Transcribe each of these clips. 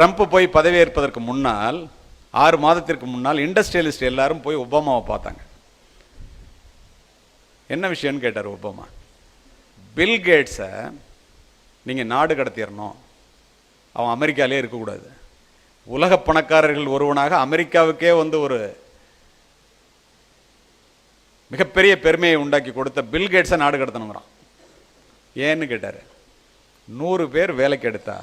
Trump போய் பதவியேற்பதற்கு முன்னால் ஆறு மாதத்திற்கு முன்னால் இண்டஸ்ட்ரியலிஸ்ட் எல்லாரும் போய் ஒபாமாவை பார்த்தாங்க. என்ன விஷயம்னு கேட்டார் ஒபாமா? பில் கேட்ஸை நீங்கள் நாடு கடத்திடணும் அவன் அமெரிக்காலே இருக்கக்கூடாது. உலக பணக்காரர்கள் ஒருவனாக அமெரிக்காவுக்கே வந்து ஒரு மிகப்பெரிய பெருமையை உண்டாக்கி கொடுத்த பில் கேட்ஸை நாடு கடத்தணுங்கிறான். ஏன்னு கேட்டார்? நூறு பேர் வேலைக்கு எடுத்தா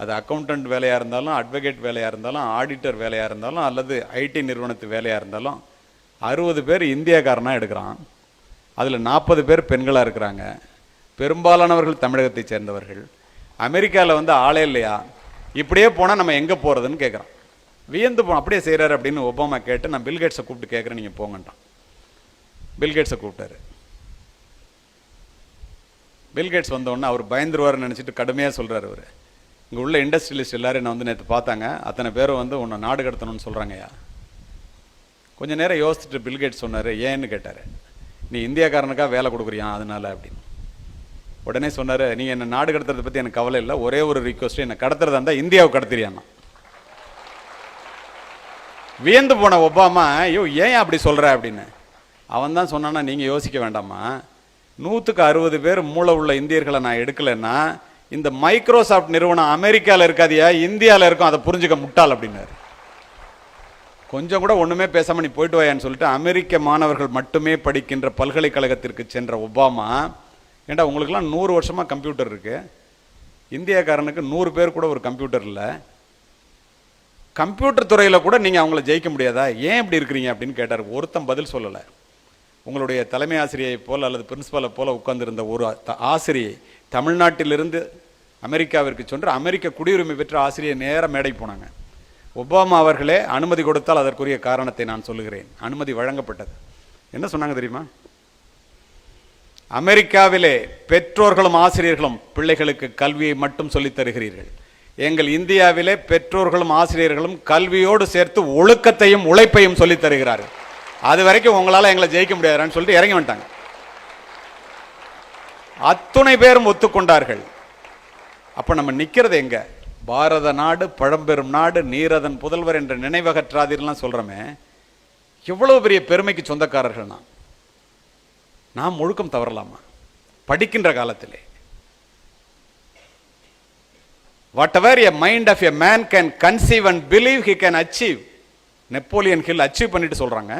அது அக்கௌண்டன்ட் வேலையாக இருந்தாலும் அட்வொகேட் வேலையாக இருந்தாலும் ஆடிட்டர் வேலையாக இருந்தாலும் அல்லது ஐடி நிறுவனத்து வேலையாக இருந்தாலும் அறுபது பேர் இந்தியாக்காரனாக எடுக்கிறான். அதில் நாற்பது பேர் பெண்களாக இருக்கிறாங்க. பெரும்பாலானவர்கள் தமிழகத்தை சேர்ந்தவர்கள். அமெரிக்காவில் வந்து ஆளே இல்லையா? இப்படியே போனால் நம்ம எங்கே போகிறதுன்னு கேட்குறான் வியந்து போ அப்படியே செய்கிறாரு அப்படின்னு ஒபாமா கேட்டு நான் பில்கேட்ஸை கூப்பிட்டு கேட்குறேன் நீங்கள் போங்கன்ட்டான். பில்கேட்ஸை கூப்பிட்டாரு. பில்கேட்ஸ் வந்தோடனே அவர் பயந்துருவார்னு நினச்சிட்டு கடுமையாக சொல்கிறார் அவர். இங்கே உள்ள இண்டஸ்ட்ரியலிஸ்ட் எல்லோரும் என்னை வந்து நேற்று பார்த்தாங்க. அத்தனை பேரும் வந்து உன்னை நாடு கடத்தணும்னு சொல்கிறாங்கய்யா கொஞ்ச நேரம் யோசிச்சுட்டு பில்கேட் சொன்னார் ஏன்னு கேட்டார். நீ இந்தியாக்காரனுக்காக வேலை கொடுக்குறியா அதனால? அப்படின்னு. உடனே சொன்னார் நீ என்னை நாடு கடத்துறதை பற்றி எனக்கு கவலை இல்லை. ஒரே ஒரு ரிக்வஸ்ட் என்னை கடத்துறதா இருந்தால் இந்தியாவை கடத்துறியான்னா வியந்து போன ஒபாமா ஐயோ ஏன் அப்படி சொல்கிற அப்படின்னு. அவன் தான் சொன்னான்னா நீங்கள் யோசிக்க வேண்டாமா நூற்றுக்கு அறுபது பேர் மூளை உள்ள இந்தியர்களை நான் எடுக்கலைன்னா இந்த மைக்ரோசாஃப்ட் நிறுவனம் அமெரிக்காவில் இருக்காதியா இந்தியாவில் இருக்கும். அதை புரிஞ்சுக்க முட்டாள் அப்படின்னாரு. கொஞ்சம் கூட ஒன்றுமே பேசாமல் நீ போயிட்டு வாயான்னு சொல்லிட்டு அமெரிக்க மாணவர்கள் மட்டுமே படிக்கின்ற பல்கலைக்கழகத்திற்கு சென்ற ஒபாமா ஏண்டா உங்களுக்குலாம் நூறு வருஷமாக கம்ப்யூட்டர் இருக்குது இந்தியாக்காரனுக்கு நூறு பேர் கூட ஒரு கம்ப்யூட்டர் இல்லை. கம்ப்யூட்டர் துறையில் கூட நீங்கள் அவங்கள ஜெயிக்க முடியாதா? ஏன் இப்படி இருக்கிறீங்க அப்படின்னு கேட்டார். ஒருத்தன் பதில் சொல்லலை. உங்களுடைய தலைமை ஆசிரியை போல் அல்லது பிரின்சிபாலை போல உட்கார்ந்திருந்த ஒரு த- ஆசிரியை தமிழ்நாட்டிலிருந்து அமெரிக்காவிற்கு சென்று அமெரிக்க குடியுரிமை பெற்ற ஆசிரியர் நேர மேடை போனாங்க. ஒபாமா அவர்களே அனுமதி கொடுத்தால் அதற்குரிய காரணத்தை நான் சொல்லுகிறேன். அனுமதி வழங்கப்பட்டது. என்ன சொன்னாங்க தெரியுமா? அமெரிக்காவிலே பெற்றோர்களும் ஆசிரியர்களும் பிள்ளைகளுக்கு கல்வியை மட்டும் சொல்லித் தருகிறீர்கள். எங்கள் இந்தியாவிலே பெற்றோர்களும் ஆசிரியர்களும் கல்வியோடு சேர்த்து ஒழுக்கத்தையும் உழைப்பையும் சொல்லித் தருகிறார்கள். அது வரைக்கும் உங்களால் எங்களை ஜெயிக்க முடியாதுன்னு சொல்லிட்டு இறங்கி வந்துட்டாங்க. அத்துணை பேரும் ஒத்துக்கொண்டார்கள். அப்போ நம்ம நிற்கிறது எங்க? பாரத நாடு பழம்பெரும் நாடு நீரதன் புதல்வர் என்ற நினைவகற்றாதீர்லாம் சொல்றோமே. எவ்வளோ பெரிய பெருமைக்கு சொந்தக்காரர்கள் நான் நாம் முழுக்கம் தவறலாமா? படிக்கின்ற காலத்திலே. Whatever a mind of a man can conceive and believe he can achieve Napoleon Hill achieve பண்ணிட்டு சொல்றாங்க.